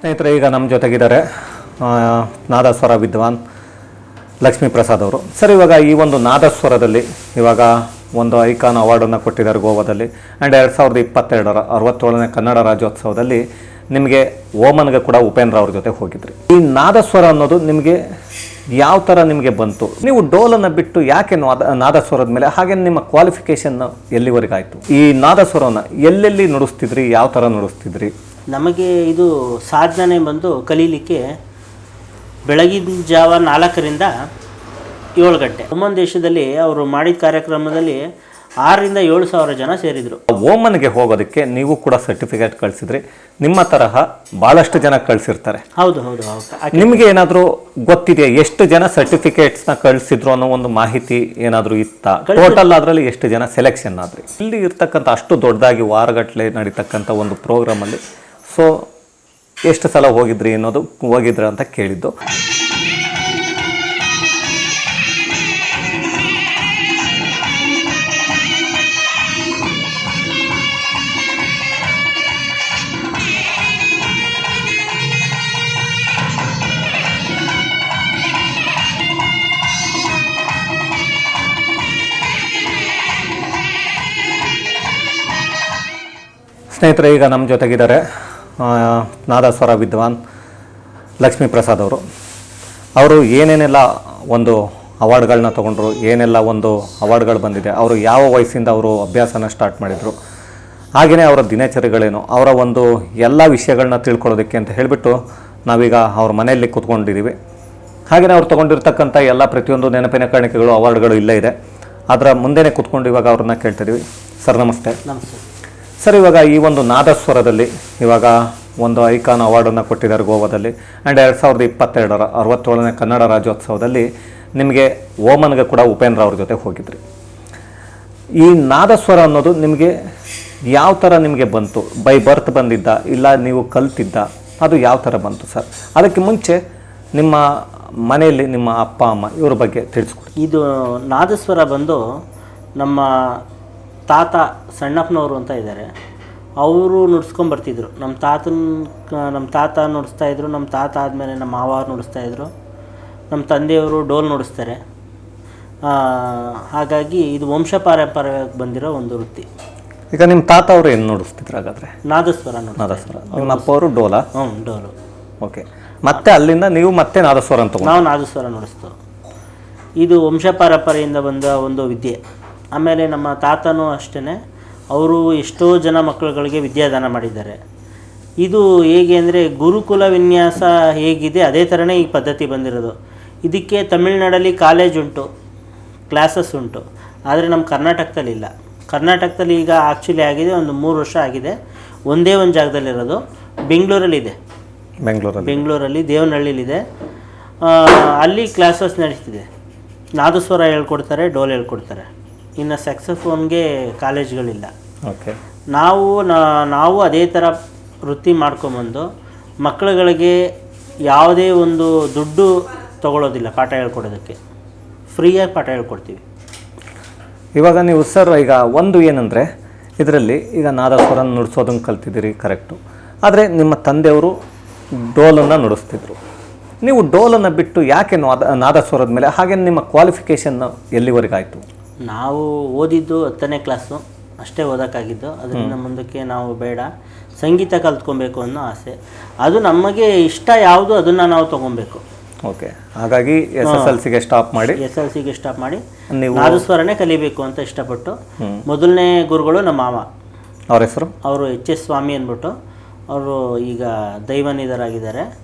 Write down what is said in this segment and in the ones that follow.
ಸ್ನೇಹಿತರೆ, ಈಗ ನಮ್ಮ ಜೊತೆಗಿದ್ದಾರೆ ನಾದಸ್ವರ ವಿದ್ವಾನ್ ಲಕ್ಷ್ಮೀ ಪ್ರಸಾದ್ ಅವರು. ಸರ್, ಇವಾಗ ಈ ಒಂದು ನಾದಸ್ವರದಲ್ಲಿ ಇವಾಗ ಒಂದು ಐಕಾನ್ ಅವಾರ್ಡನ್ನು ಕೊಟ್ಟಿದ್ದಾರೆ ಗೋವಾದಲ್ಲಿ. ಆ್ಯಂಡ್ ಎರಡು ಸಾವಿರದ ಇಪ್ಪತ್ತೆರಡರ, ಅರವತ್ತೇಳನೇ ಕನ್ನಡ ರಾಜ್ಯೋತ್ಸವದಲ್ಲಿ ನಿಮಗೆ ಓಮನ್ಗೆ ಕೂಡ ಉಪೇಂದ್ರ ಅವ್ರ ಜೊತೆ ಹೋಗಿದ್ರಿ. ಈ ನಾದಸ್ವರ ಅನ್ನೋದು ನಿಮಗೆ ಯಾವ ಥರ ನಿಮಗೆ ಬಂತು? ನೀವು ಡೋಲನ್ನು ಬಿಟ್ಟು ಯಾಕೆ ನಾದ, ನಾದಸ್ವರದ ಮೇಲೆ, ಹಾಗೆ ನಿಮ್ಮ ಕ್ವಾಲಿಫಿಕೇಶನ್ ಎಲ್ಲಿವರೆಗಾಯಿತು? ಈ ನಾದಸ್ವರವನ್ನು ಎಲ್ಲೆಲ್ಲಿ ನುಡಿಸ್ತಿದ್ರಿ, ಯಾವ ಥರ ನುಡಿಸ್ತಿದ್ರಿ? ನಮಗೆ ಇದು ಸಾಧನೆ ಬಂದು ಕಲೀಲಿಕ್ಕೆ ಬೆಳಗಿನ ಜಾವ ನಾಲ್ಕರಿಂದ ಏಳು ಗಂಟೆ. ಒಮ್ಮನ್ ದೇಶದಲ್ಲಿ ಅವರು ಮಾಡಿದ ಕಾರ್ಯಕ್ರಮದಲ್ಲಿ ಆರರಿಂದ ಏಳು ಸಾವಿರ ಜನ ಸೇರಿದರು. ಓಮನ್ಗೆ ಹೋಗೋದಕ್ಕೆ ನೀವು ಕೂಡ ಸರ್ಟಿಫಿಕೇಟ್ ಕಳಿಸಿದ್ರಿ. ನಿಮ್ಮ ತರಹ ಭಾಳಷ್ಟು ಜನ ಕಳಿಸಿರ್ತಾರೆ. ಹೌದು ಹೌದು ಹೌದು. ನಿಮಗೆ ಏನಾದರೂ ಗೊತ್ತಿದೆ ಎಷ್ಟು ಜನ ಸರ್ಟಿಫಿಕೇಟ್ಸ್ನ ಕಳಿಸಿದ್ರು ಅನ್ನೋ ಒಂದು ಮಾಹಿತಿ ಏನಾದರೂ ಇತ್ತಾ? ಟೋಟಲ್ ಅದರಲ್ಲಿ ಎಷ್ಟು ಜನ ಸೆಲೆಕ್ಷನ್ ಆದರೆ? ಇಲ್ಲಿ ಇರ್ತಕ್ಕಂಥ ಅಷ್ಟು ದೊಡ್ಡದಾಗಿ ವಾರಗಟ್ಟಲೆ ನಡೀತಕ್ಕಂಥ ಒಂದು ಪ್ರೋಗ್ರಾಮಲ್ಲಿ ಸೊ ಎಷ್ಟು ಸಲ ಹೋಗಿದ್ರಿ ಅನ್ನೋದು ಹೋಗಿದ್ರ ಅಂತ ಕೇಳಿದ್ದು. ಸ್ನೇಹಿತರೆ ಈಗ ನಮ್ಮ ಜೊತೆಗಿದ್ದಾರೆ ನಾದಸ್ವರ ವಿದ್ವಾನ್ ಲಕ್ಷ್ಮೀ ಪ್ರಸಾದ್ ಅವರು. ಅವರು ಏನೇನೆಲ್ಲ ಒಂದು ಅವಾರ್ಡ್ಗಳನ್ನ ತೊಗೊಂಡ್ರು, ಏನೆಲ್ಲ ಒಂದು ಅವಾರ್ಡ್ಗಳು ಬಂದಿದೆ, ಅವರು ಯಾವ ವಯಸ್ಸಿಂದ ಅವರು ಅಭ್ಯಾಸನ ಸ್ಟಾರ್ಟ್ ಮಾಡಿದರು ಹಾಗೆಯೇ ಅವರ ದಿನಚರಿಗಳೇನು, ಅವರ ಒಂದು ಎಲ್ಲ ವಿಷಯಗಳನ್ನ ತಿಳ್ಕೊಳ್ಳೋದಕ್ಕೆ ಅಂತ ಹೇಳಿಬಿಟ್ಟು ನಾವೀಗ ಅವ್ರ ಮನೆಯಲ್ಲಿ ಕೂತ್ಕೊಂಡಿದ್ದೀವಿ ಹಾಗೆಯೇ ಅವ್ರು ತೊಗೊಂಡಿರ್ತಕ್ಕಂಥ ಎಲ್ಲ ಪ್ರತಿಯೊಂದು ನೆನಪಿನ ಕಾಣಿಕೆಗಳು, ಅವಾರ್ಡ್ಗಳು ಇಲ್ಲೇ ಇದೆ. ಅದರ ಮುಂದೆನೇ ಕೂತ್ಕೊಂಡು ಇವಾಗ ಅವ್ರನ್ನ ಕೇಳ್ತಿದ್ದೀವಿ ಸರ್, ನಮಸ್ತೆ. ನಮಸ್ತೆ. ಸರ್ ಇವಾಗ ಈ ಒಂದು ನಾದಸ್ವರದಲ್ಲಿ ಇವಾಗ ಒಂದು ಐಕಾನ್ ಅವಾರ್ಡನ್ನು ಕೊಟ್ಟಿದ್ದಾರೆ ಗೋವಾದಲ್ಲಿ. ಆ್ಯಂಡ್ ಎರಡು ಸಾವಿರದ ಇಪ್ಪತ್ತೆರಡರ ಅರವತ್ತೇಳನೇ ಕನ್ನಡ ರಾಜ್ಯೋತ್ಸವದಲ್ಲಿ ನಿಮಗೆ ಓಮನ್ಗೆ ಕೂಡ ಉಪೇಂದ್ರ ಅವ್ರ ಜೊತೆ ಹೋಗಿದ್ರಿ. ಈ ನಾದಸ್ವರ ಅನ್ನೋದು ನಿಮಗೆ ಯಾವ ಥರ ನಿಮಗೆ ಬಂತು? ಬೈ ಬರ್ತ್ ಬಂದಿದ್ದ ಇಲ್ಲ ನೀವು ಕಲ್ತಿದ್ದ? ಅದು ಯಾವ ಥರ ಬಂತು ಸರ್ ಅದಕ್ಕೆ ಮುಂಚೆ ನಿಮ್ಮ ಮನೆಯಲ್ಲಿ ನಿಮ್ಮ ಅಪ್ಪ, ಅಮ್ಮ ಇವ್ರ ಬಗ್ಗೆ ತಿಳಿಸ್ಕೊಡಿ. ಇದು ನಾದಸ್ವರ ಬಂದು ನಮ್ಮ ತಾತ ಸಣ್ಣಪ್ಪನವರು ಅಂತ ಇದ್ದಾರೆ. ಅವರು ನುಡ್ಸ್ಕೊಂಬರ್ತಿದ್ರು ನಮ್ಮ ತಾತನ ನಮ್ಮ ತಾತ ನುಡಿಸ್ತಾಯಿದ್ರು ನಮ್ಮ ತಾತ ಆದಮೇಲೆ ನಮ್ಮ ಮಾವ ನುಡಿಸ್ತಾಯಿದ್ರು ನಮ್ಮ ತಂದೆಯವರು ಡೋಲ್ ನುಡಿಸ್ತಾರೆ. ಹಾಗಾಗಿ ಇದು ವಂಶ ಪಾರಂಪರ್ಯವಾಗಿ ಬಂದಿರೋ ಒಂದು ವೃತ್ತಿ. ಈಗ ನಿಮ್ಮ ತಾತ ಅವರು ಏನು ನುಡಿಸ್ತಿದ್ರು ಹಾಗಾದರೆ? ನಾದಸ್ವರ ನಾದಸ್ವರ. ನಿಮ್ಮ ಅಪ್ಪ ಅವರು ಡೋಲಾ? ಹ್ಞೂ ಡೋಲು. ಓಕೆ. ಮತ್ತೆ ಅಲ್ಲಿಂದ ನೀವು ಮತ್ತೆ ನಾದಸ್ವರ ಅಂತ ನಾವು ನಾದಸ್ವರ ನುಡಿಸ್ತೇವೆ. ಇದು ವಂಶ ಪಾರಂಪರೆಯಿಂದ ಬಂದ ಒಂದು ವಿದ್ಯೆ. ಆಮೇಲೆ ನಮ್ಮ ತಾತನೂ ಅಷ್ಟೇ ಅವರು ಎಷ್ಟೋ ಜನ ಮಕ್ಕಳುಗಳಿಗೆ ವಿದ್ಯಾದಾನ ಮಾಡಿದ್ದಾರೆ. ಇದು ಹೇಗೆ ಅಂದರೆ ಗುರುಕುಲ ವಿನ್ಯಾಸ ಹೇಗಿದೆ ಅದೇ ಥರನೇ ಈ ಪದ್ಧತಿ ಬಂದಿರೋದು. ಇದಕ್ಕೆ ತಮಿಳ್ನಾಡಲ್ಲಿ ಕಾಲೇಜ್ ಉಂಟು ಕ್ಲಾಸಸ್ ಉಂಟು ಆದರೆ ನಮ್ಮ ಕರ್ನಾಟಕದಲ್ಲಿ ಇಲ್ಲ. ಕರ್ನಾಟಕದಲ್ಲಿ ಈಗ ಆ್ಯಕ್ಚುಲಿ ಆಗಿದೆ ಒಂದು ಮೂರು ವರ್ಷ ಆಗಿದೆ. ಒಂದೇ ಒಂದು ಜಾಗದಲ್ಲಿರೋದು ಬೆಂಗಳೂರಲ್ಲಿದೆ. ಬೆಂಗಳೂರಲ್ಲಿ. ಬೆಂಗಳೂರಲ್ಲಿ ದೇವನಹಳ್ಳಿಲಿದೆ ಅಲ್ಲಿ ಕ್ಲಾಸಸ್ ನಡೀತಿದೆ. ನಾದಸ್ವರ ಹೇಳ್ಕೊಡ್ತಾರೆ ಡೋಲ್ ಹೇಳ್ಕೊಡ್ತಾರೆ. ಇನ್ನು ಸ್ಯಾಕ್ಸಫೋನ್ಗೆ ಕಾಲೇಜ್ಗಳಿಲ್ಲ. ಓಕೆ. ನಾವು ನಾವು ಅದೇ ಥರ ವೃತ್ತಿ ಮಾಡ್ಕೊಂಬಂದು ಮಕ್ಕಳುಗಳಿಗೆ ಯಾವುದೇ ಒಂದು ದುಡ್ಡು ತಗೊಳ್ಳೋದಿಲ್ಲ ಪಾಠ ಹೇಳ್ಕೊಡೋದಕ್ಕೆ. ಫ್ರೀಯಾಗಿ ಪಾಠ ಹೇಳ್ಕೊಡ್ತೀವಿ. ಇವಾಗ ನೀವು ಸರ್ ಈಗ ಒಂದು ಏನಂದರೆ ಇದರಲ್ಲಿ ಈಗ ನಾದಸ್ವರ ನುಡಿಸೋದನ್ನು ಕಲ್ತಿದ್ದೀರಿ ಕರೆಕ್ಟು. ಆದರೆ ನಿಮ್ಮ ತಂದೆಯವರು ಡೋಲನ್ನು ನುಡಿಸ್ತಿದ್ರು. ನೀವು ಡೋಲನ್ನು ಬಿಟ್ಟು ಯಾಕೆ ನಾದ ನಾದಸ್ವರದ ಮೇಲೆ? ಹಾಗೆ ನಿಮ್ಮ ಕ್ವಾಲಿಫಿಕೇಷನ್ ಎಲ್ಲಿವರೆಗಾಯಿತು? ನಾವು ಓದಿದ್ದು ಹತ್ತನೇ ಕ್ಲಾಸು ಅಷ್ಟೇ ಓದೋಕ್ಕಾಗಿದ್ದು. ಅದರಿಂದ ಮುಂದಕ್ಕೆ ನಾವು ಬೇಡ. ಸಂಗೀತ ಕಲ್ತ್ಕೊಬೇಕು ಅನ್ನೋ ಆಸೆ. ಅದು ನಮಗೆ ಇಷ್ಟ ಯಾವುದು ಅದನ್ನು ನಾವು ತೊಗೊಬೇಕು. ಓಕೆ. ಹಾಗಾಗಿ ಎಸ್ ಎಸ್ ಎಲ್ ಸಿಗೆ ಸ್ಟಾಪ್ ಮಾಡಿ. ಎಸ್ ಎಲ್ ಸಿಗೆ ಸ್ಟಾಪ್ ಮಾಡಿ. ನೀವು ನಾದಸ್ವರನೇ ಕಲಿಬೇಕು ಅಂತ ಇಷ್ಟಪಟ್ಟು. ಮೊದಲನೇ ಗುರುಗಳು ನಮ್ಮ ಮಾವ ಅವ್ರ ಹೆಸರು? ಅವರು ಎಚ್ ಎಸ್ ಸ್ವಾಮಿ ಅಂದ್ಬಿಟ್ಟು ಅವರು ಈಗ ದೈವನಿಧರಾಗಿದ್ದಾರೆ.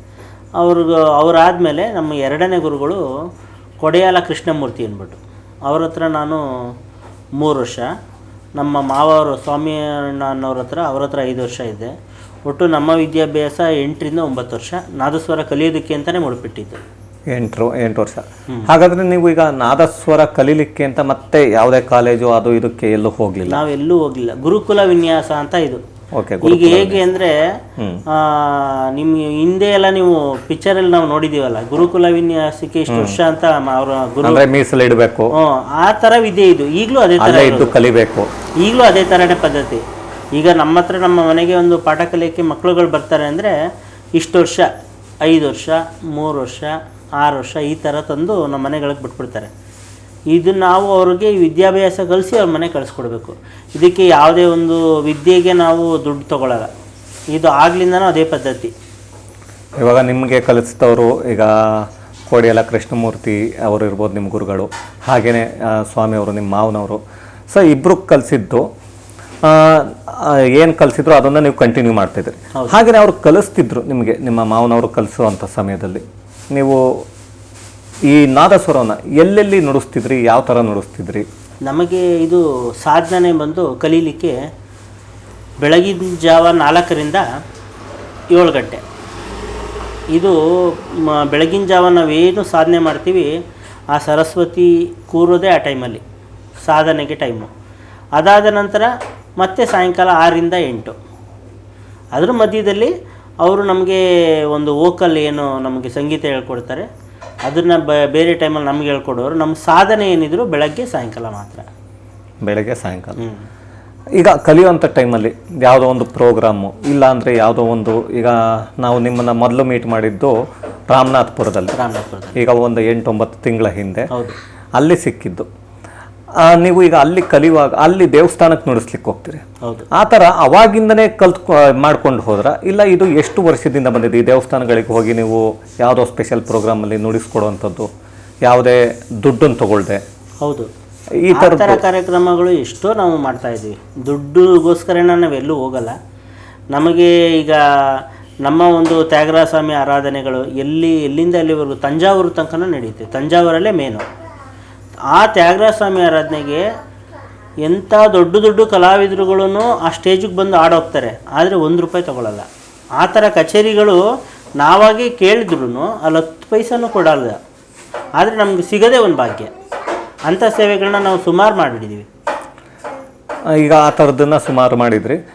ಅವ್ರಿಗೂ ಅವರಾದಮೇಲೆ ನಮ್ಮ ಎರಡನೇ ಗುರುಗಳು ಕೊಡೆಯಾಲ ಕೃಷ್ಣಮೂರ್ತಿ ಅಂದ್ಬಿಟ್ಟು. ಅವ್ರ ಹತ್ರ ನಾನು ಮೂರು ವರ್ಷ. ನಮ್ಮ ಮಾವರು ಸ್ವಾಮಿ ಅಣ್ಣ ಅನ್ನೋರ ಹತ್ರ ಅವ್ರ ಹತ್ರ ಐದು ವರ್ಷ ಇದೆ. ಒಟ್ಟು ನಮ್ಮ ವಿದ್ಯಾಭ್ಯಾಸ ಎಂಟರಿಂದ ಒಂಬತ್ತು ವರ್ಷ. ನಾದಸ್ವರ ಕಲಿಯೋದಕ್ಕೆ ಅಂತಲೇ ಮುಡಿಪಿಟ್ಟಿದ್ದು. ಎಂಟು ಎಂಟು ವರ್ಷ. ಹಾಗಾದರೆ ನೀವು ಈಗ ನಾದಸ್ವರ ಕಲೀಲಿಕ್ಕೆ ಅಂತ ಮತ್ತೆ ಯಾವುದೇ ಕಾಲೇಜು ಅದು ಇದಕ್ಕೆ ಎಲ್ಲೂ ಹೋಗಲಿಲ್ಲ? ನಾವೆಲ್ಲೂ ಹೋಗಲಿಲ್ಲ. ಗುರುಕುಲ ವಿನ್ಯಾಸ ಅಂತ ಇದು. ಓಕೆ ಈಗ ಹೇಗೆ ಅಂದರೆ ನಿಮ್ಮ ಹಿಂದೆ ಎಲ್ಲ ನೀವು ಪಿಕ್ಚರಲ್ಲಿ ನಾವು ನೋಡಿದೀವಲ್ಲ ಗುರುಕುಲ ವಿನ್ಯಾಸಕ್ಕೆ ಇಷ್ಟು ವರ್ಷ ಅಂತ ಅವರ ಗುರು ಅಂದರೆ ಮೀಸಲು ಇಡಬೇಕು. ಆ ಥರ ವಿದ್ಯೆ ಇದು. ಈಗಲೂ ಅದೇ ಥರ ಅಲ್ಲೇ ಇದ್ದು ಕಲಿಬೇಕು. ಈಗಲೂ ಅದೇ ಥರನೇ ಪದ್ಧತಿ. ಈಗ ನಮ್ಮ ಹತ್ರ ನಮ್ಮ ಮನೆಗೆ ಒಂದು ಪಾಠ ಕಲಿಯೋಕ್ಕೆ ಮಕ್ಕಳುಗಳು ಬರ್ತಾರೆ ಅಂದರೆ ಇಷ್ಟು ವರ್ಷ ಐದು ವರ್ಷ ಮೂರು ವರ್ಷ ಆರು ವರ್ಷ ಈ ಥರ ತಂದು ನಮ್ಮ ಮನೆಗಳಿಗೆ ಬಿಟ್ಬಿಡ್ತಾರೆ. ಇದು ನಾವು ಅವ್ರಿಗೆ ವಿದ್ಯಾಭ್ಯಾಸ ಕಲಿಸಿ ಅವ್ರ ಮನೆ ಕಳಿಸ್ಕೊಡ್ಬೇಕು. ಇದಕ್ಕೆ ಯಾವುದೇ ಒಂದು ವಿದ್ಯೆಗೆ ನಾವು ದುಡ್ಡು ತಗೊಳ್ಳಲ್ಲ ಇದು ಆಗ್ಲಿಂದನೂ ಅದೇ ಪದ್ಧತಿ. ಇವಾಗ ನಿಮಗೆ ಕಲಿಸಿದವರು ಈಗ ಕೋಡಿಯಲ್ಲ ಕೃಷ್ಣಮೂರ್ತಿ ಅವರು ಇರ್ಬೋದು ನಿಮ್ಮ ಗುರುಗಳು ಹಾಗೆಯೇ ಸ್ವಾಮಿಯವರು ನಿಮ್ಮ ಮಾವನವರು. ಸೊ ಇಬ್ಬರು ಕಲಿಸಿದ್ದು ಏನು ಕಲಿಸಿದ್ರು ಅದನ್ನು ನೀವು ಕಂಟಿನ್ಯೂ ಮಾಡ್ತಾಯಿದ್ರಿ ಹಾಗೆಯೇ ಅವರು ಕಲಿಸ್ತಿದ್ರು ನಿಮಗೆ ನಿಮ್ಮ ಮಾವನವರು ಕಲಿಸುವಂಥ ಸಮಯದಲ್ಲಿ. ನೀವು ಈ ನಾದಸ್ವರವನ್ನು ಎಲ್ಲೆಲ್ಲಿ ನುಡಿಸ್ತಿದ್ರಿ? ಯಾವ ಥರ ನುಡಿಸ್ತಿದ್ರಿ? ನಮಗೆ ಇದು ಸಾಧನೆ ಬಂದು ಕಲೀಲಿಕ್ಕೆ ಬೆಳಗಿನ ಜಾವ ನಾಲ್ಕರಿಂದ ಏಳು ಗಂಟೆ. ಇದು ಮ, ಬೆಳಗಿನ ಜಾವ ನಾವೇನು ಸಾಧನೆ ಮಾಡ್ತೀವಿ? ಆ ಸರಸ್ವತಿ ಕೂರೋದೇ ಆ ಟೈಮಲ್ಲಿ, ಸಾಧನೆಗೆ ಟೈಮು ಅದಾದ ನಂತರ ಮತ್ತೆ ಸಾಯಂಕಾಲ ಆರರಿಂದ ಎಂಟು. ಅದರ ಮಧ್ಯದಲ್ಲಿ ಅವರು ನಮಗೆ ಒಂದು ವೋಕಲ್ ಏನು ನಮಗೆ ಸಂಗೀತ ಹೇಳ್ಕೊಡ್ತಾರೆ. ಅದನ್ನು ಬೇರೆ ಟೈಮಲ್ಲಿ ನಮ್ಗೆ ಹೇಳ್ಕೊಡೋರು ನಮ್ಮ ಸಾಧನೆ ಏನಿದ್ರು ಬೆಳಗ್ಗೆ ಸಾಯಂಕಾಲ ಮಾತ್ರ. ಬೆಳಗ್ಗೆ ಸಾಯಂಕಾಲ. ಈಗ ಕಲಿಯುವಂಥ ಟೈಮಲ್ಲಿ ಯಾವುದೋ ಒಂದು ಪ್ರೋಗ್ರಾಮು ಇಲ್ಲ ಅಂದರೆ ಯಾವುದೋ ಒಂದು ಈಗ ನಾವು ನಿಮ್ಮನ್ನು ಮೊದಲು ಮೀಟ್ ಮಾಡಿದ್ದು ರಾಮನಾಥ್ಪುರದಲ್ಲಿ. ರಾಮನಾಥ್ಪುರದಲ್ಲಿ. ಈಗ ಒಂದು ಎಂಟೊಂಬತ್ತು ತಿಂಗಳ ಹಿಂದೆ. ಹೌದು. ಅಲ್ಲಿ ಸಿಕ್ಕಿದ್ದು. ನೀವು ಈಗ ಅಲ್ಲಿ ಕಲಿಯುವಾಗ ಅಲ್ಲಿ ದೇವಸ್ಥಾನಕ್ಕೆ ನುಡಿಸ್ಲಿಕ್ಕೆ ಹೋಗ್ತೀರಿ. ಹೌದು. ಆ ಥರ ಅವಾಗಿಂದನೇ ಕಲ್ತ್ ಮಾಡ್ಕೊಂಡು ಹೋದ್ರ ಇಲ್ಲ ಇದು ಎಷ್ಟು ವರ್ಷದಿಂದ ಬಂದಿದೆ? ಈ ದೇವಸ್ಥಾನಗಳಿಗೆ ಹೋಗಿ ನೀವು ಯಾವುದೋ ಸ್ಪೆಷಲ್ ಪ್ರೋಗ್ರಾಮಲ್ಲಿ ನುಡಿಸ್ಕೊಡುವಂಥದ್ದು ಯಾವುದೇ ದುಡ್ಡನ್ನು ತಗೊಳ್ದೆ? ಹೌದು. ಈ ಥರ ಕಾರ್ಯಕ್ರಮಗಳು ಎಷ್ಟೋ ನಾವು ಮಾಡ್ತಾ ಇದ್ದೀವಿ ದುಡ್ಡುಗೋಸ್ಕರನ ನಾವೆಲ್ಲೂ ಹೋಗಲ್ಲ. ನಮಗೆ ಈಗ ನಮ್ಮ ಒಂದು ತ್ಯಾಗರಾಜ ಸ್ವಾಮಿ ಆರಾಧನೆಗಳು ಎಲ್ಲಿ ಎಲ್ಲಿಂದ ಎಲ್ಲಿವರೆಗೂ ತಂಜಾವೂರು ತನಕನೂ ನಡೆಯುತ್ತೆ ತಂಜಾವೂರಲ್ಲೇ ಮೇನು ಆ ತ್ಯಾಗರಾಜ ಸ್ವಾಮಿ ಆರಾಧನೆಗೆ ಎಂಥ ದೊಡ್ಡ ದೊಡ್ಡ ಕಲಾವಿದರುಗಳೂ ಆ ಸ್ಟೇಜಿಗೆ ಬಂದು ಆಡೋಗ್ತಾರೆ ಆದರೆ ಒಂದು ರೂಪಾಯಿ ತಗೊಳ್ಳಲ್ಲ ಆ ಥರ ಕಚೇರಿಗಳು ನಾವಾಗೇ ಕೇಳಿದ್ರು ಅಲ್ಲಿ ಹತ್ತು ಪೈಸನೂ ಕೊಡಲ್ಲ. ಆದರೆ ನಮ್ಗೆ ಸಿಗೋದೇ ಒಂದು ಭಾಗ್ಯ. ಅಂಥ ಸೇವೆಗಳನ್ನ ನಾವು ಸುಮಾರು ಮಾಡಿಬಿಟ್ಟಿದ್ವಿ. ಈಗ ಆ ಥರದ್ದನ್ನು ಸುಮಾರು ಮಾಡಿದ್ರಿ.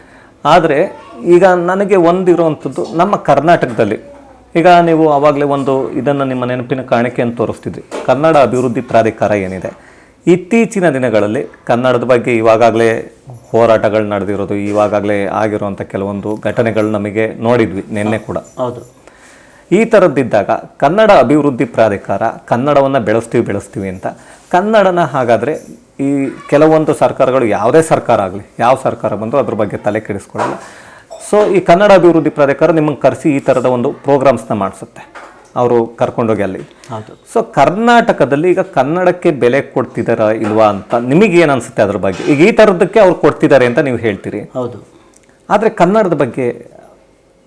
ಆದರೆ ಈಗ ನನಗೆ ಒಂದಿರುವಂಥದ್ದು ನಮ್ಮ ಕರ್ನಾಟಕದಲ್ಲಿ. ಈಗ ನೀವು ಆವಾಗಲೇ ಒಂದು ಇದನ್ನು ನಿಮ್ಮ ನೆನಪಿನ ಕಾಣಿಕೆ ಅಂತ ತೋರಿಸ್ತಿದ್ರಿ ಕನ್ನಡ ಅಭಿವೃದ್ಧಿ ಪ್ರಾಧಿಕಾರ ಏನಿದೆ? ಇತ್ತೀಚಿನ ದಿನಗಳಲ್ಲಿ ಕನ್ನಡದ ಬಗ್ಗೆ ಇವಾಗಲೇ ಹೋರಾಟಗಳು ನಡೆದಿರೋದು ಇವಾಗಲೇ ಆಗಿರುವಂಥ ಕೆಲವೊಂದು ಘಟನೆಗಳು ನಮಗೆ ನೋಡಿದ್ವಿ ನಿನ್ನೆ ಕೂಡ. ಹೌದು. ಈ ಥರದ್ದಿದ್ದಾಗ ಕನ್ನಡ ಅಭಿವೃದ್ಧಿ ಪ್ರಾಧಿಕಾರ ಕನ್ನಡವನ್ನು ಬೆಳೆಸ್ತೀವಿ ಬೆಳೆಸ್ತೀವಿ ಅಂತ. ಕನ್ನಡನ ಹಾಗಾದರೆ ಈ ಕೆಲವೊಂದು ಸರ್ಕಾರಗಳು ಯಾವುದೇ ಸರ್ಕಾರ ಆಗಲಿ ಯಾವ ಸರ್ಕಾರ ಬಂದರೂ ಅದ್ರ ಬಗ್ಗೆ ತಲೆ ಕೆಡಿಸ್ಕೊಳ್ಳಲ್ಲ. ಸೊ ಈ ಕನ್ನಡ ಅಭಿವೃದ್ಧಿ ಪ್ರಾಧಿಕಾರ ನಿಮಗೆ ಕರೆಸಿ ಈ ಥರದ ಒಂದು ಪ್ರೋಗ್ರಾಮ್ಸ್ನ ಮಾಡಿಸುತ್ತೆ. ಅವರು ಕರ್ಕೊಂಡೋಗಿ ಅಲ್ಲಿ. ಹೌದು. ಸೊ ಕರ್ನಾಟಕದಲ್ಲಿ ಈಗ ಕನ್ನಡಕ್ಕೆ ಬೆಲೆ ಕೊಡ್ತಿದಾರ ಇಲ್ವಾ ಅಂತ ನಿಮಗೇನು ಅನಿಸುತ್ತೆ ಅದ್ರ ಬಗ್ಗೆ? ಈಗ ಈ ಥರದಕ್ಕೆ ಅವ್ರು ಕೊಡ್ತಿದ್ದಾರೆ ಅಂತ ನೀವು ಹೇಳ್ತೀರಿ. ಹೌದು. ಆದರೆ ಕನ್ನಡದ ಬಗ್ಗೆ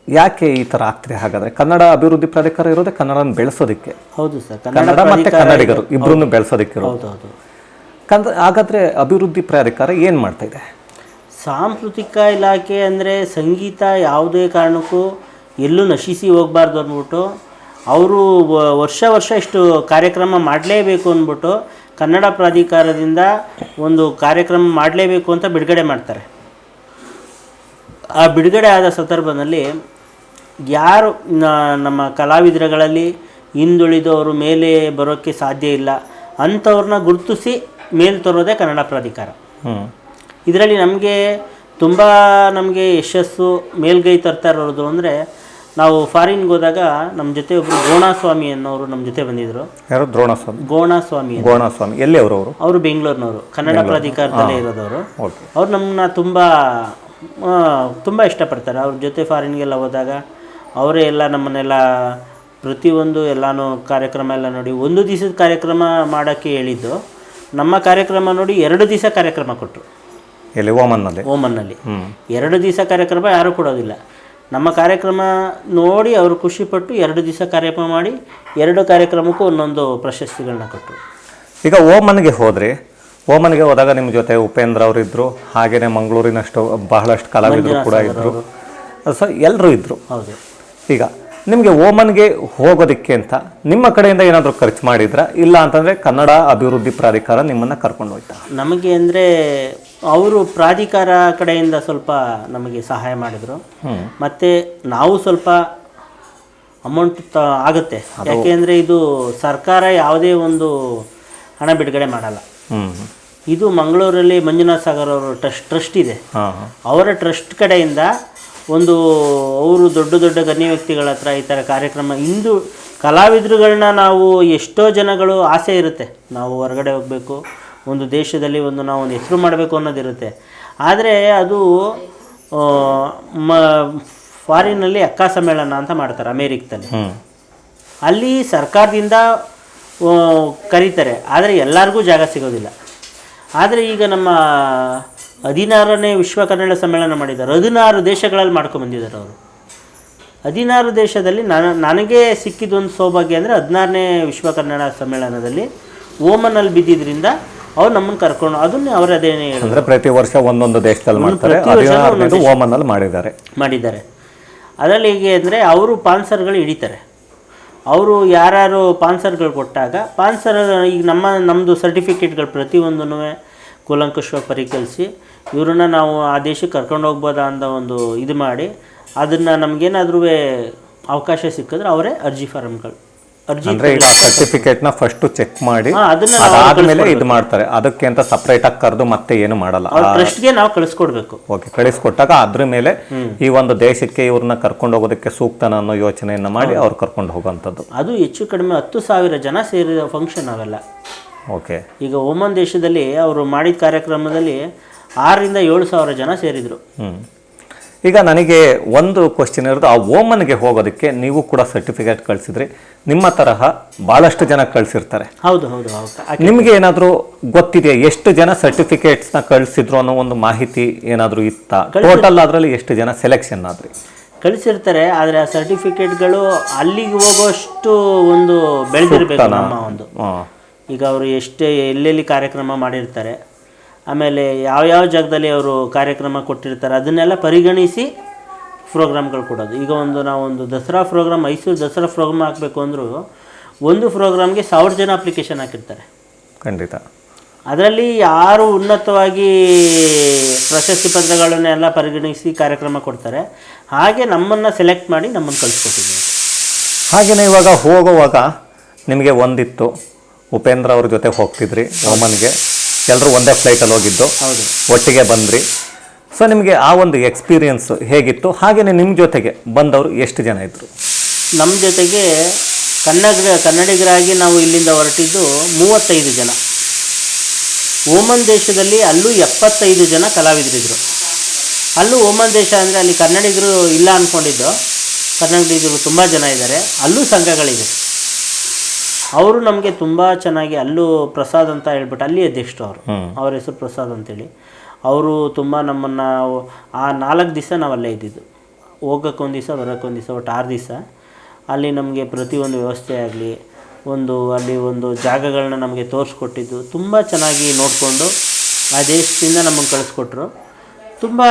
ಯಾಕೆ ಈ ಥರ ಆಗ್ತಿದೆ? ಹಾಗಾದರೆ ಕನ್ನಡ ಅಭಿವೃದ್ಧಿ ಪ್ರಾಧಿಕಾರ ಇರೋದೇ ಕನ್ನಡನ ಬೆಳೆಸೋದಕ್ಕೆ. ಹೌದು ಸರ್. ಕನ್ನಡ ಮತ್ತು ಕನ್ನಡಿಗರು ಇಬ್ಬರನ್ನು ಬೆಳೆಸೋದಕ್ಕೆ ಇರೋದು. ಹೌದು ಹೌದು. ಹಾಗಾದ್ರೆ ಹಾಗಾದರೆ ಅಭಿವೃದ್ಧಿ ಪ್ರಾಧಿಕಾರ ಏನು ಮಾಡ್ತಾ ಇದೆ? ಸಾಂಸ್ಕೃತಿಕ ಇಲಾಖೆ ಅಂದರೆ ಸಂಗೀತ ಯಾವುದೇ ಕಾರಣಕ್ಕೂ ಎಲ್ಲೂ ನಶಿಸಿ ಹೋಗಬಾರ್ದು ಅಂದ್ಬಿಟ್ಟು ಅವರು ವರ್ಷ ವರ್ಷ ಇಷ್ಟು ಕಾರ್ಯಕ್ರಮ ಮಾಡಲೇಬೇಕು ಅಂದ್ಬಿಟ್ಟು ಕನ್ನಡ ಪ್ರಾಧಿಕಾರದಿಂದ ಒಂದು ಕಾರ್ಯಕ್ರಮ ಮಾಡಲೇಬೇಕು ಅಂತ ಬಿಡುಗಡೆ ಮಾಡ್ತಾರೆ. ಆ ಬಿಡುಗಡೆ ಆದ ಸಂದರ್ಭದಲ್ಲಿ ಯಾರು ನಮ್ಮ ಕಲಾವಿದರುಗಳಲ್ಲಿ ಹಿಂದುಳಿದವರು ಮೇಲೆ ಬರೋಕ್ಕೆ ಸಾಧ್ಯ ಇಲ್ಲ ಅಂಥವ್ರನ್ನ ಗುರುತಿಸಿ ಮೇಲ್ ತರೋದೇ ಕನ್ನಡ ಪ್ರಾಧಿಕಾರ. ಇದರಲ್ಲಿ ನಮಗೆ ತುಂಬ ನಮಗೆ ಯಶಸ್ಸು ಮೇಲ್ಗೈ ತರ್ತಾ ಇರೋದು ಅಂದರೆ ನಾವು ಫಾರಿನ್ಗೆ ಹೋದಾಗ ನಮ್ಮ ಜೊತೆ ಒಬ್ಬರು ಗೋಣಾಸ್ವಾಮಿ ಅನ್ನೋರು ನಮ್ಮ ಜೊತೆ ಬಂದಿದ್ರು. ಯಾರು? ದ್ರೋಣಸ್ವಾಮಿ. ಗೋಣಾಸ್ವಾಮಿ. ಗೋಣಸ್ವಾಮಿ ಎಲ್ಲಿ ಅವರು ಅವರು? ಅವರು ಬೆಂಗಳೂರಿನವರು ಕನ್ನಡ ಪ್ರಾಧಿಕಾರದಲ್ಲೇ ಇರೋದವರು. ಓಕೆ. ಅವ್ರು ನಮ್ಮನ್ನ ತುಂಬ ತುಂಬ ಇಷ್ಟಪಡ್ತಾರೆ. ಅವ್ರ ಜೊತೆ ಫಾರಿನ್ಗೆಲ್ಲ ಹೋದಾಗ ಅವರೇ ಎಲ್ಲ ನಮ್ಮನ್ನೆಲ್ಲ ಪ್ರತಿಯೊಂದು ಎಲ್ಲನೂ ಕಾರ್ಯಕ್ರಮ ಎಲ್ಲ ನೋಡಿ ಒಂದು ದಿವಸದ ಕಾರ್ಯಕ್ರಮ ಮಾಡೋಕ್ಕೆ ಹೇಳಿದ್ದು ನಮ್ಮ ಕಾರ್ಯಕ್ರಮ ನೋಡಿ ಎರಡು ದಿವಸ ಕಾರ್ಯಕ್ರಮ ಕೊಟ್ಟರು ಎಲ್ಲಿ ಓಮನ್ನಲ್ಲಿ. ಓಮನ್ನಲ್ಲಿ. ಹ್ಞೂ ಎರಡು ದಿವಸ ಕಾರ್ಯಕ್ರಮ ಯಾರೂ ಕೊಡೋದಿಲ್ಲ. ನಮ್ಮ ಕಾರ್ಯಕ್ರಮ ನೋಡಿ ಅವರು ಖುಷಿಪಟ್ಟು ಎರಡು ದಿವಸ ಕಾರ್ಯಕ್ರಮ ಮಾಡಿ ಎರಡು ಕಾರ್ಯಕ್ರಮಕ್ಕೂ ಒಂದೊಂದು ಪ್ರಶಸ್ತಿಗಳನ್ನ ಕೊಟ್ಟರು. ಈಗ ಓಮನ್ಗೆ ಹೋದ್ರಿ ಓಮನ್ಗೆ ಹೋದಾಗ ನಿಮ್ಮ ಜೊತೆ ಉಪೇಂದ್ರ ಅವರು ಇದ್ದರು ಹಾಗೆಯೇ ಮಂಗಳೂರಿನಷ್ಟು ಬಹಳಷ್ಟು ಕಲಾವಿದರು ಕೂಡ ಇದ್ದರು ಸೊ ಎಲ್ಲರೂ ಇದ್ದರು ಹೌದು. ಈಗ ನಿಮಗೆ ಓಮನ್ಗೆ ಹೋಗೋದಕ್ಕೆ ಅಂತ ನಿಮ್ಮ ಕಡೆಯಿಂದ ಏನಾದರೂ ಖರ್ಚು ಮಾಡಿದ್ರಾ? ಇಲ್ಲ ಅಂತಂದರೆ ಕನ್ನಡ ಅಭಿವೃದ್ಧಿ ಪ್ರಾಧಿಕಾರ ನಿಮ್ಮನ್ನು ಕರ್ಕೊಂಡು ಹೋಯ್ತಾ? ನಮಗೆ ಅಂದರೆ ಅವರು ಪ್ರಾಧಿಕಾರ ಕಡೆಯಿಂದ ಸ್ವಲ್ಪ ನಮಗೆ ಸಹಾಯ ಮಾಡಿದರು. ಮತ್ತೆ ನಾವು ಸ್ವಲ್ಪ ಅಮೌಂಟ್ ತ ಆಗುತ್ತೆ. ಯಾಕೆಂದರೆ ಇದು ಸರ್ಕಾರ ಯಾವುದೇ ಒಂದು ಹಣ ಬಿಡುಗಡೆ ಮಾಡಲ್ಲ. ಇದು ಮಂಗಳೂರಲ್ಲಿ ಮಂಜುನಾಥ್ ಸಾಗರ್ ಅವರು ಟ್ರಸ್ಟ್ ಟ್ರಸ್ಟ್ ಇದೆ. ಅವರ ಟ್ರಸ್ಟ್ ಕಡೆಯಿಂದ ಒಂದು ಅವರು ದೊಡ್ಡ ದೊಡ್ಡ ಗಣ್ಯ ವ್ಯಕ್ತಿಗಳ ಹತ್ರ ಈ ಥರ ಕಾರ್ಯಕ್ರಮ ಇಂದು ಕಲಾವಿದರುಗಳನ್ನ ನಾವು ಎಷ್ಟೋ ಜನಗಳು ಆಸೆ ಇರುತ್ತೆ. ನಾವು ಹೊರಗಡೆ ಹೋಗಬೇಕು ಒಂದು ದೇಶದಲ್ಲಿ ಒಂದು ನಾವು ಒಂದು ಹೆಸರು ಮಾಡಬೇಕು ಅನ್ನೋದಿರುತ್ತೆ. ಆದರೆ ಅದು ಮ ಫಾರಿನಲ್ಲಿ ಅಕ್ಕ ಸಮ್ಮೇಳನ ಅಂತ ಮಾಡ್ತಾರೆ ಅಮೇರಿಕದಲ್ಲಿ. ಅಲ್ಲಿ ಸರ್ಕಾರದಿಂದ ಕರೀತಾರೆ. ಆದರೆ ಎಲ್ಲರಿಗೂ ಜಾಗ ಸಿಗೋದಿಲ್ಲ. ಆದರೆ ಈಗ ನಮ್ಮ ಹದಿನಾರನೇ ವಿಶ್ವ ಕನ್ನಡ ಸಮ್ಮೇಳನ ಮಾಡಿದ್ದಾರೆ. ಹದಿನಾರು ದೇಶಗಳಲ್ಲಿ ಮಾಡ್ಕೊಂಬಂದಿದ್ದಾರೆ ಅವರು. ಹದಿನಾರು ದೇಶದಲ್ಲಿ ನಾನು ನನಗೆ ಸಿಕ್ಕಿದ್ದೊಂದು ಸೌಭಾಗ್ಯ ಅಂದರೆ ಹದಿನಾರನೇ ವಿಶ್ವ ಕನ್ನಡ ಸಮ್ಮೇಳನದಲ್ಲಿ ಓಮನಲ್ಲಿ ಬಿದ್ದಿದ್ದರಿಂದ ಅವ್ರು ನಮ್ಮನ್ನು ಕರ್ಕೊಂಡು ಅದನ್ನೇ ಅವ್ರು ಅದೇನೇ. ಅಂದ್ರೆ ಪ್ರತಿ ವರ್ಷ ಒಂದೊಂದು ದೇಶದಲ್ಲಿ ಮಾಡ್ತಾರೆ. ಪ್ರತಿ ಅಲ್ಲಿ ಓಮನಲ್ಲಿ ಮಾಡಿದ್ದಾರೆ. ಮಾಡಿದ್ದಾರೆ. ಅದರಲ್ಲಿ ಹೇಗೆ ಅಂದರೆ ಅವರು ಪಾನ್ಸರ್ಗಳು ಹಿಡಿತಾರೆ. ಅವರು ಯಾರ್ಯಾರು ಪಾನ್ಸರ್ಗಳು ಕೊಟ್ಟಾಗ ಪಾನ್ಸರ್ ಈಗ ನಮ್ಮ ನಮ್ಮದು ಸರ್ಟಿಫಿಕೇಟ್ಗಳು ಪ್ರತಿಯೊಂದೂ ಕೂಲಂಕುಷವಾಗಿ ಪರಿಕಲಿಸಿ ಇವ್ರನ್ನ ನಾವು ಆ ದೇಶಕ್ಕೆ ಕರ್ಕೊಂಡು ಹೋಗ್ಬೋದಾ ಅಂತ ಒಂದು ಇದು ಮಾಡಿ ಅದನ್ನು ನಮಗೇನಾದ್ರೂ ಅವಕಾಶ ಸಿಕ್ಕಿದ್ರೆ ಅವರೇ ಅರ್ಜಿ ಫಾರಮ್ಗಳು ಅಂದ್ರೆ ಸರ್ಟಿಫಿಕೇಟ್ನ ಫಸ್ಟ್ ಚೆಕ್ ಮಾಡಿ ಅದಾದ್ಮೇಲೆ ಇದು ಮಾಡ್ತಾರೆ. ಅದಕ್ಕೆ ಅಂತ ಸಪರೇಟ್ ಆಗಿ ಕರೆದು ಮತ್ತೆ ಏನು ಮಾಡಲ್ಲ. ಟ್ರಸ್ಟ್ಗೆ ನಾವು ಕಳಿಸ್ಕೊಡ್ಬೇಕು. ಓಕೆ ಕಳಿಸ್ಕೊಟ್ಟಾಗ ಅದ್ರ ಮೇಲೆ ಈ ಒಂದು ದೇಶಕ್ಕೆ ಇವ್ರನ್ನ ಕರ್ಕೊಂಡು ಹೋಗೋದಕ್ಕೆ ಸೂಕ್ತನ ಅನ್ನೋ ಯೋಚನೆಯನ್ನ ಮಾಡಿ ಅವ್ರು ಕರ್ಕೊಂಡು ಹೋಗುವಂಥದ್ದು. ಅದು ಹೆಚ್ಚು ಕಡಿಮೆ ಹತ್ತು ಸಾವಿರ ಜನ ಸೇರಿದ ಫಂಕ್ಷನ್ ಅವೆಲ್ಲ ಓಕೆ. ಈಗ ಓಮನ್ ದೇಶದಲ್ಲಿ ಅವರು ಮಾಡಿದ ಕಾರ್ಯಕ್ರಮದಲ್ಲಿ ಆರರಿಂದ ಏಳು ಸಾವಿರ ಜನ ಸೇರಿದ್ರು. ಈಗ ನನಗೆ ಒಂದು ಕ್ವಶನ್ ಇರೋದು ಆ ಓಮನ್ಗೆ ಹೋಗೋದಕ್ಕೆ ನೀವು ಕೂಡ ಸರ್ಟಿಫಿಕೇಟ್ ಕಳಿಸಿದ್ರಿ. ನಿಮ್ಮ ತರಹ ಬಹಳಷ್ಟು ಜನ ಕಳಿಸಿರ್ತಾರೆ. ಹೌದು ಹೌದು ಹೌದು. ನಿಮ್ಗೆ ಏನಾದರೂ ಗೊತ್ತಿದೆಯಾ ಎಷ್ಟು ಜನ ಸರ್ಟಿಫಿಕೇಟ್ಸ್ನ ಕಳಿಸಿದ್ರು ಅನ್ನೋ ಒಂದು ಮಾಹಿತಿ ಏನಾದರೂ ಇತ್ತಾ? ಟೋಟಲ್ ಅದರಲ್ಲಿ ಎಷ್ಟು ಜನ ಸೆಲೆಕ್ಷನ್ ಆದ್ರಿ? ಕಳಿಸಿರ್ತಾರೆ ಆದರೆ ಆ ಸರ್ಟಿಫಿಕೇಟ್ಗಳು ಅಲ್ಲಿಗೆ ಹೋಗೋಷ್ಟು ಒಂದು ಬೆಳೆದಿರಬೇಕು ನಮ್ಮ ಒಂದು. ಈಗ ಅವರು ಎಷ್ಟೇ ಎಲ್ಲೆಲ್ಲಿ ಕಾರ್ಯಕ್ರಮ ಮಾಡಿರ್ತಾರೆ ಆಮೇಲೆ ಯಾವ್ಯಾವ ಜಾಗದಲ್ಲಿ ಅವರು ಕಾರ್ಯಕ್ರಮ ಕೊಟ್ಟಿರ್ತಾರೆ ಅದನ್ನೆಲ್ಲ ಪರಿಗಣಿಸಿ ಪ್ರೋಗ್ರಾಮ್ಗಳು ಕೊಡೋದು. ಈಗ ಒಂದು ನಾವೊಂದು ದಸರಾ ಪ್ರೋಗ್ರಾಮ್ ಮೈಸೂರು ದಸರಾ ಪ್ರೋಗ್ರಾಮ್ ಹಾಕಬೇಕು ಅಂದರೂ ಒಂದು ಪ್ರೋಗ್ರಾಮ್ಗೆ ಸಾವಿರ ಜನ ಅಪ್ಲಿಕೇಶನ್ ಹಾಕಿರ್ತಾರೆ. ಖಂಡಿತ. ಅದರಲ್ಲಿ ಯಾರು ಉನ್ನತವಾಗಿ ಪ್ರಶಸ್ತಿ ಪತ್ರಗಳನ್ನೆಲ್ಲ ಪರಿಗಣಿಸಿ ಕಾರ್ಯಕ್ರಮ ಕೊಡ್ತಾರೆ. ಹಾಗೆ ನಮ್ಮನ್ನು ಸೆಲೆಕ್ಟ್ ಮಾಡಿ ನಮ್ಮನ್ನು ಕಳಿಸ್ಕೊಟ್ಟಿದ್ದೀವಿ ಹಾಗೆಯೇ ಇವಾಗ ಹೋಗುವಾಗ ನಿಮಗೆ ಒಂದಿತ್ತು. ಉಪೇಂದ್ರ ಅವ್ರ ಜೊತೆ ಹೋಗ್ತಿದ್ರಿ ಓಮನ್ಗೆ ಎಲ್ಲರೂ ಒಂದೇ ಫ್ಲೈಟಲ್ಲಿ ಹೋಗಿದ್ದು. ಹೌದು. ಒಟ್ಟಿಗೆ ಬಂದ್ರಿ ಸೊ ನಿಮಗೆ ಆ ಒಂದು ಎಕ್ಸ್ಪೀರಿಯನ್ಸ್ ಹೇಗಿತ್ತು? ಹಾಗೆಯೇ ನಿಮ್ಮ ಜೊತೆಗೆ ಬಂದವರು ಎಷ್ಟು ಜನ ಇದ್ದರು ನಮ್ಮ ಜೊತೆಗೆ ಕನ್ನಡ ಕನ್ನಡಿಗರಾಗಿ ನಾವು ಇಲ್ಲಿಂದ ಹೊರಟಿದ್ದು ಮೂವತ್ತೈದು ಜನ. ಓಮನ್ ದೇಶದಲ್ಲಿ ಅಲ್ಲೂ ಎಪ್ಪತ್ತೈದು ಜನ ಕಲಾವಿದರಿದ್ದರು ಅಲ್ಲೂ ಓಮನ್ ದೇಶ ಅಂದರೆ ಅಲ್ಲಿ ಕನ್ನಡಿಗರು ಇಲ್ಲ ಅಂದ್ಕೊಂಡಿದ್ದು ಕನ್ನಡಿಗರು ತುಂಬ ಜನ ಇದ್ದಾರೆ. ಅಲ್ಲೂ ಸಂಘಗಳಿದೆ. ಅವರು ನಮಗೆ ತುಂಬ ಚೆನ್ನಾಗಿ ಅಲ್ಲೂ ಪ್ರಸಾದ್ ಅಂತ ಹೇಳ್ಬಿಟ್ಟು ಅಲ್ಲಿ ಅಧ್ಯಕ್ಷರು ಅವರು. ಅವ್ರ ಹೆಸರು ಪ್ರಸಾದ್ ಅಂತೇಳಿ. ಅವರು ತುಂಬ ನಮ್ಮನ್ನು ಆ ನಾಲ್ಕು ದಿವಸ ನಾವಲ್ಲೇ ಇದ್ದಿದ್ದು. ಹೋಗೋಕ್ಕೆ ಒಂದು ದಿವಸ ಬರೋಕ್ಕೊಂದು ದಿವಸ ಒಟ್ಟು ಆರು ದಿವಸ. ಅಲ್ಲಿ ನಮಗೆ ಪ್ರತಿಯೊಂದು ವ್ಯವಸ್ಥೆ ಆಗಲಿ ಒಂದು ಅಲ್ಲಿ ಒಂದು ಜಾಗಗಳನ್ನ ನಮಗೆ ತೋರಿಸ್ಕೊಟ್ಟಿದ್ದು. ತುಂಬ ಚೆನ್ನಾಗಿ ನೋಡಿಕೊಂಡು ಆ ದೇಶದಿಂದ ನಮಗೆ ಕಳಿಸ್ಕೊಟ್ರು. ತುಂಬ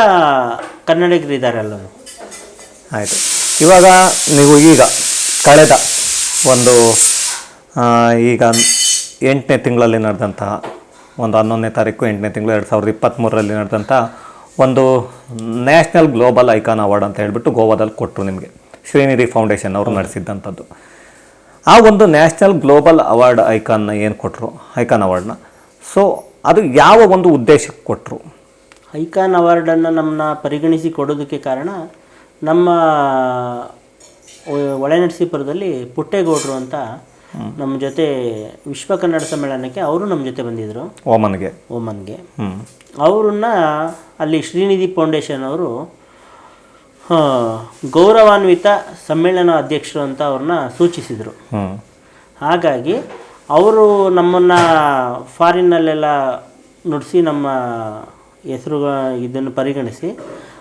ಕನ್ನಡಿಗರಿದ್ದಾರೆ ಅಲ್ಲ ಆಯಿತು. ಇವಾಗ ನೀವು ಈಗ ಕಳೆದ ಒಂದು ಈಗ ಎಂಟನೇ ತಿಂಗಳಲ್ಲಿ ನಡೆದಂತಹ ಒಂದು ಹನ್ನೊಂದನೇ ತಾರೀಕು, ಎಂಟನೇ ತಿಂಗಳು ಎರಡು ಸಾವಿರದ ಇಪ್ಪತ್ತ್ಮೂರರಲ್ಲಿ ನಡೆದಂಥ ಒಂದು ನ್ಯಾಷನಲ್ ಗ್ಲೋಬಲ್ ಐಕಾನ್ ಅವಾರ್ಡ್ ಅಂತ ಹೇಳಿಬಿಟ್ಟು ಗೋವಾದಲ್ಲಿ ಕೊಟ್ಟರು ನಿಮಗೆ. ಶ್ರೀನಿಧಿ ಫೌಂಡೇಶನ್ ಅವರು ನಡೆಸಿದ್ದಂಥದ್ದು. ಆ ಒಂದು ನ್ಯಾಷನಲ್ ಗ್ಲೋಬಲ್ ಅವಾರ್ಡ್ ಐಕಾನ್ನ ಏನು ಕೊಟ್ಟರು ಐಕಾನ್ ಅವಾರ್ಡ್ನ. ಸೊ ಅದು ಯಾವ ಒಂದು ಉದ್ದೇಶಕ್ಕೆ ಕೊಟ್ಟರು ಐಕಾನ್ ಅವಾರ್ಡನ್ನು ನಮ್ಮನ್ನ ಪರಿಗಣಿಸಿ ಕೊಡೋದಕ್ಕೆ ಕಾರಣ ನಮ್ಮ ಒಳನರಸೀಪುರದಲ್ಲಿ ಪುಟ್ಟೇಗೌಡರು ಅಂತ ನಮ್ಮ ಜೊತೆ ವಿಶ್ವ ಕನ್ನಡ ಸಮ್ಮೇಳನಕ್ಕೆ ಅವರು ನಮ್ಮ ಜೊತೆ ಬಂದಿದ್ದರು ಓಮನ್ಗೆ. ಓಮನ್ಗೆ. ಅವರನ್ನ ಅಲ್ಲಿ ಶ್ರೀನಿಧಿ ಫೌಂಡೇಶನ್ ಅವರು ಗೌರವಾನ್ವಿತ ಸಮ್ಮೇಳನ ಅಧ್ಯಕ್ಷರು ಅಂತ ಅವ್ರನ್ನ ಸೂಚಿಸಿದರು. ಹಾಗಾಗಿ ಅವರು ನಮ್ಮನ್ನು ಫಾರಿನ್ನಲ್ಲೆಲ್ಲ ನುಡಿಸಿ ನಮ್ಮ ಹೆಸರು ಇದನ್ನು ಪರಿಗಣಿಸಿ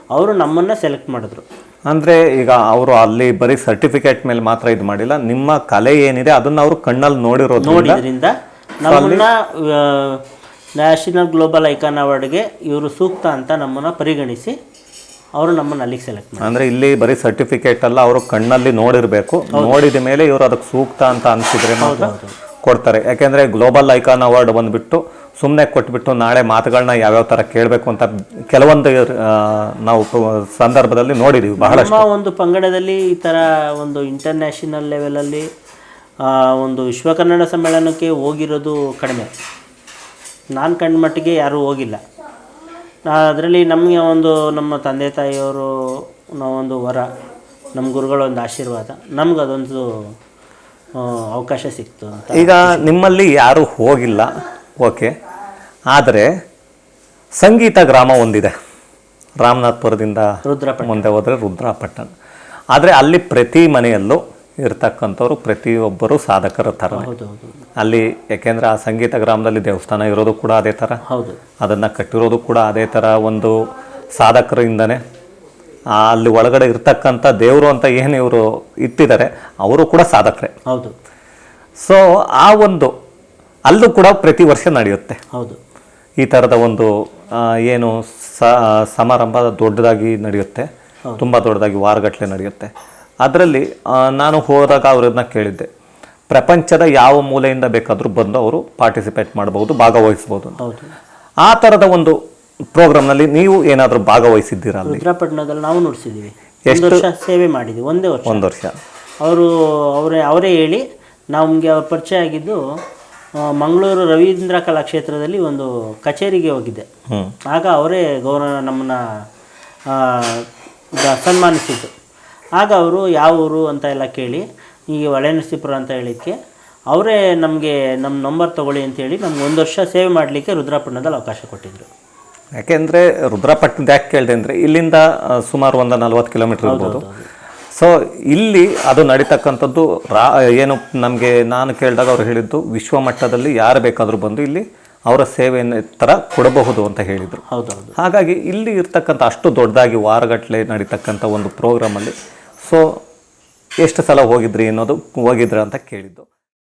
ಅವರು ನಮ್ಮನ್ನು ಸೆಲೆಕ್ಟ್ ಮಾಡಿದ್ರು. ಅಂದ್ರೆ ಈಗ ಅವರು ಅಲ್ಲಿ ಬರೀ ಸರ್ಟಿಫಿಕೇಟ್ ಮೇಲೆ ಮಾತ್ರ ಇದು ಮಾಡಿಲ್ಲ ನಿಮ್ಮ ಕಲೆ ಏನಿದೆ ಅದನ್ನ ಅವರು ಕಣ್ಣಲ್ಲಿ ನೋಡಿರೋದು ನೋಡಿದ್ರಿಂದ ನಮ್ಮನ್ನ ನ್ಯಾಷನಲ್ ಗ್ಲೋಬಲ್ ಐಕಾನ್ ಅವಾರ್ಡ್ಗೆ ಇವರು ಸೂಕ್ತ ಅಂತ ನಮ್ಮನ್ನು ಪರಿಗಣಿಸಿ ಅವರು ನಮ್ಮನ್ನು ಅಲ್ಲಿಗೆ ಸೆಲೆಕ್ಟ್ ಮಾಡಿ ಅಂದ್ರೆ ಇಲ್ಲಿ ಬರೀ ಸರ್ಟಿಫಿಕೇಟ್ ಅಲ್ಲ ಅವರು ಕಣ್ಣಲ್ಲಿ ನೋಡಿರಬೇಕು. ನೋಡಿದ ಮೇಲೆ ಇವರು ಅದಕ್ಕೆ ಸೂಕ್ತ ಅಂತ ಅನ್ಸಿದ್ರೆ ಮಾತ್ರ ಕೊಡ್ತಾರೆ. ಯಾಕೆಂದರೆ ಗ್ಲೋಬಲ್ ಐಕಾನ್ ಅವಾರ್ಡ್ ಬಂದ್ಬಿಟ್ಟು ಸುಮ್ಮನೆ ಕೊಟ್ಬಿಟ್ಟು ನಾಳೆ ಮಾತುಗಳನ್ನ ಯಾವ್ಯಾವ ತರ ಕೇಳಬೇಕು ಅಂತ ಕೆಲವೊಂದು ನಾವು ಸಂದರ್ಭದಲ್ಲಿ ನೋಡಿದೀವಿ ಬಹಳ ಒಂದು ಪಂಗಡದಲ್ಲಿ ಈ ಥರ ಒಂದು ಇಂಟರ್ನ್ಯಾಷನಲ್ ಲೆವೆಲಲ್ಲಿ ಒಂದು ವಿಶ್ವ ಕನ್ನಡ ಸಮ್ಮೇಳನಕ್ಕೆ ಹೋಗಿರೋದು ಕಡಿಮೆ. ನಾನು ಕಂಡ ಮಟ್ಟಿಗೆ ಯಾರೂ ಹೋಗಿಲ್ಲ. ಅದರಲ್ಲಿ ನಮಗೆ ಒಂದು ನಮ್ಮ ತಂದೆ ತಾಯಿಯವರು ನಾವೊಂದು ವರ ನಮ್ಮ ಗುರುಗಳ ಒಂದು ಆಶೀರ್ವಾದ ನಮ್ಗೆ ಅದೊಂದು ಅವಕಾಶ ಸಿಕ್ತು ಅಂತ. ಈಗ ನಿಮ್ಮಲ್ಲಿ ಯಾರೂ ಹೋಗಿಲ್ಲ. ಓಕೆ. ಆದರೆ ಸಂಗೀತ ಗ್ರಾಮ ಒಂದಿದೆ. ರಾಮನಾಥ್ಪುರದಿಂದ ರುದ್ರಪಟ್ಟ ಮುಂದೆ ಹೋದರೆ ರುದ್ರಾಪಟ್ಟಣ. ಆದರೆ ಅಲ್ಲಿ ಪ್ರತಿ ಮನೆಯಲ್ಲೂ ಇರ್ತಕ್ಕಂಥವ್ರು ಪ್ರತಿಯೊಬ್ಬರು ಸಾಧಕರ ಥರ. ಅಲ್ಲಿ ಯಾಕೆಂದರೆ ಆ ಸಂಗೀತ ಗ್ರಾಮದಲ್ಲಿ ದೇವಸ್ಥಾನ ಇರೋದು ಕೂಡ ಅದೇ ಥರ. ಹೌದು. ಅದನ್ನು ಕಟ್ಟಿರೋದು ಕೂಡ ಅದೇ ಥರ ಒಂದು ಸಾಧಕರಿಂದನೇ. ಅಲ್ಲಿ ಒಳಗಡೆ ಇರ್ತಕ್ಕಂಥ ದೇವರು ಅಂತ ಏನು ಇವರು ಇಟ್ಟಿದ್ದಾರೆ ಅವರು ಕೂಡ ಸಾಧಕರೇ. ಹೌದು. ಸೊ ಆ ಒಂದು ಅಲ್ಲೂ ಕೂಡ ಪ್ರತಿ ವರ್ಷ ನಡೆಯುತ್ತೆ. ಹೌದು. ಈ ಥರದ ಒಂದು ಏನು ಸಮಾರಂಭ ದೊಡ್ಡದಾಗಿ ನಡೆಯುತ್ತೆ. ತುಂಬ ದೊಡ್ಡದಾಗಿ ವಾರಗಟ್ಟಲೆ ನಡೆಯುತ್ತೆ. ಅದರಲ್ಲಿ ನಾನು ಹೋದಾಗ ಅವ್ರನ್ನ ಕೇಳಿದ್ದೆ. ಪ್ರಪಂಚದ ಯಾವ ಮೂಲೆಯಿಂದ ಬೇಕಾದರೂ ಬಂದು ಅವರು ಪಾರ್ಟಿಸಿಪೇಟ್ ಮಾಡಬಹುದು ಭಾಗವಹಿಸಬಹುದು ಆ ಥರದ ಒಂದು ಪ್ರೋಗ್ರಾಮ್ನಲ್ಲಿ ನೀವು ಏನಾದರೂ ಭಾಗವಹಿಸಿದ್ದೀರಾ ಅಲ್ಲಿ? ರುದ್ರಪಟ್ಟಣದಲ್ಲಿ ನಾವು ನೋಡಿಸಿದ್ದೀವಿ. ಎಷ್ಟು? ವರ್ಷ ಸೇವೆ ಮಾಡಿದ್ವಿ ಒಂದೇ ವರ್ಷ. ಒಂದು ವರ್ಷ. ಅವರು ಅವರೇ ಅವರೇ ಹೇಳಿ ನಮಗೆ ಅವ್ರ ಪರಿಚಯ ಆಗಿದ್ದು ಮಂಗಳೂರು ರವೀಂದ್ರ ಕಲಾಕ್ಷೇತ್ರದಲ್ಲಿ ಒಂದು ಕಚೇರಿಗೆ ಹೋಗಿದ್ದೆ. ಆಗ ಅವರೇ ಗೌರವ ನಮ್ಮನ್ನ ಸನ್ಮಾನಿಸಿದ್ದು. ಆಗ ಅವರು ಯಾವ ಊರು ಅಂತ ಎಲ್ಲ ಕೇಳಿ ಹೀಗೆ ಹೊಳೆನರಸೀಪುರ ಅಂತ ಹೇಳಿದ್ದಕ್ಕೆ ಅವರೇ ನಮಗೆ ನಮ್ಮ ನಂಬರ್ ತೊಗೊಳ್ಳಿ ಅಂತೇಳಿ ನಮ್ಗೆ ಒಂದು ವರ್ಷ ಸೇವೆ ಮಾಡಲಿಕ್ಕೆ ರುದ್ರಪಟ್ಟಣದಲ್ಲಿ ಅವಕಾಶ ಕೊಟ್ಟಿದ್ದರು ಯಾಕೆಂದರೆ ರುದ್ರಪಟ್ಟಣದ ಯಾಕೆ ಕೇಳಿದೆ ಅಂದರೆ ಇಲ್ಲಿಂದ ಸುಮಾರು ಒಂದು ನಲ್ವತ್ತು ಕಿಲೋಮೀಟ್ರ್ ಇರ್ಬೋದು. ಸೊ ಇಲ್ಲಿ ಅದು ನಡೀತಕ್ಕಂಥದ್ದು ರಾ ಏನು ನಮಗೆ ನಾನು ಕೇಳಿದಾಗ ಅವ್ರು ಹೇಳಿದ್ದು ವಿಶ್ವ ಮಟ್ಟದಲ್ಲಿ ಯಾರು ಬೇಕಾದರೂ ಬಂದು ಇಲ್ಲಿ ಅವರ ಸೇವೆಯನ್ನು ಥರ ಕೊಡಬಹುದು ಅಂತ ಹೇಳಿದರು. ಹೌದೌದು. ಹಾಗಾಗಿ ಇಲ್ಲಿ ಇರ್ತಕ್ಕಂಥ ಅಷ್ಟು ದೊಡ್ಡದಾಗಿ ವಾರಗಟ್ಟಲೆ ನಡೀತಕ್ಕಂಥ ಒಂದು ಪ್ರೋಗ್ರಾಮಲ್ಲಿ ಸೊ ಎಷ್ಟು ಸಲ ಹೋಗಿದ್ರಿ ಅನ್ನೋದು ಹೋಗಿದ್ರ ಅಂತ ಕೇಳಿದ್ದು.